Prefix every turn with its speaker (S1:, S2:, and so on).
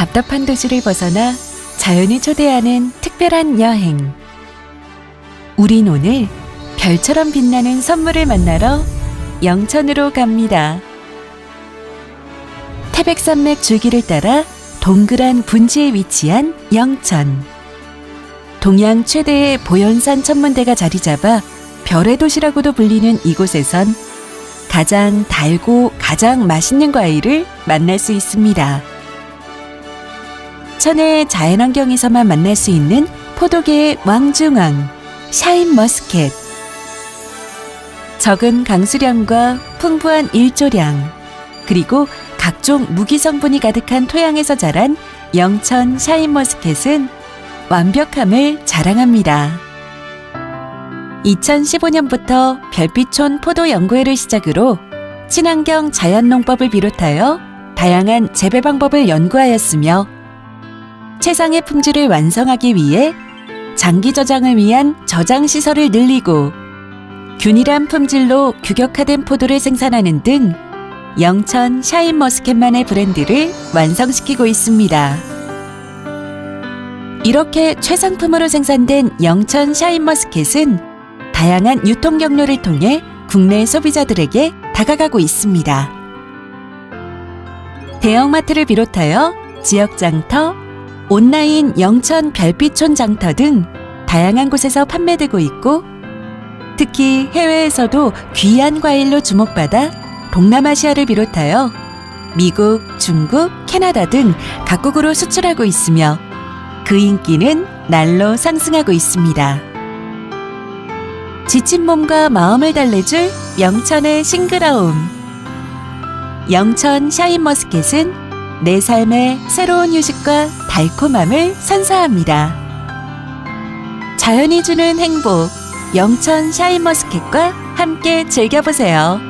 S1: 답답한 도시를 벗어나 자연이 초대하는 특별한 여행. 우린 오늘 별처럼 빛나는 선물을 만나러 영천으로 갑니다. 태백산맥 줄기를 따라 동그란 분지에 위치한 영천. 동양 최대의 보현산 천문대가 자리 잡아 별의 도시라고도 불리는 이곳에선 가장 달고 가장 맛있는 과일을 만날 수 있습니다. 천혜의 자연환경에서만 만날 수 있는 포도계의 왕중왕, 샤인 머스켓. 적은 강수량과 풍부한 일조량, 그리고 각종 무기 성분이 가득한 토양에서 자란 영천 샤인 머스켓은 완벽함을 자랑합니다. 2015년부터 별빛촌 포도 연구회를 시작으로 친환경 자연농법을 비롯하여 다양한 재배 방법을 연구하였으며 최상의 품질을 완성하기 위해 장기 저장을 위한 저장 시설을 늘리고 균일한 품질로 규격화된 포도를 생산하는 등 영천 샤인 머스켓만의 브랜드를 완성시키고 있습니다. 이렇게 최상품으로 생산된 영천 샤인 머스켓은 다양한 유통 경로를 통해 국내 소비자들에게 다가가고 있습니다. 대형마트를 비롯하여 지역 장터, 온라인 영천 별빛촌 장터 등 다양한 곳에서 판매되고 있고 특히 해외에서도 귀한 과일로 주목받아 동남아시아를 비롯하여 미국, 중국, 캐나다 등 각국으로 수출하고 있으며 그 인기는 날로 상승하고 있습니다. 지친 몸과 마음을 달래줄 영천의 싱그러움. 영천 샤인머스켓은 내 삶의 새로운 휴식과 달콤함을 선사합니다. 자연이 주는 행복, 영천 샤인머스켓과 함께 즐겨보세요.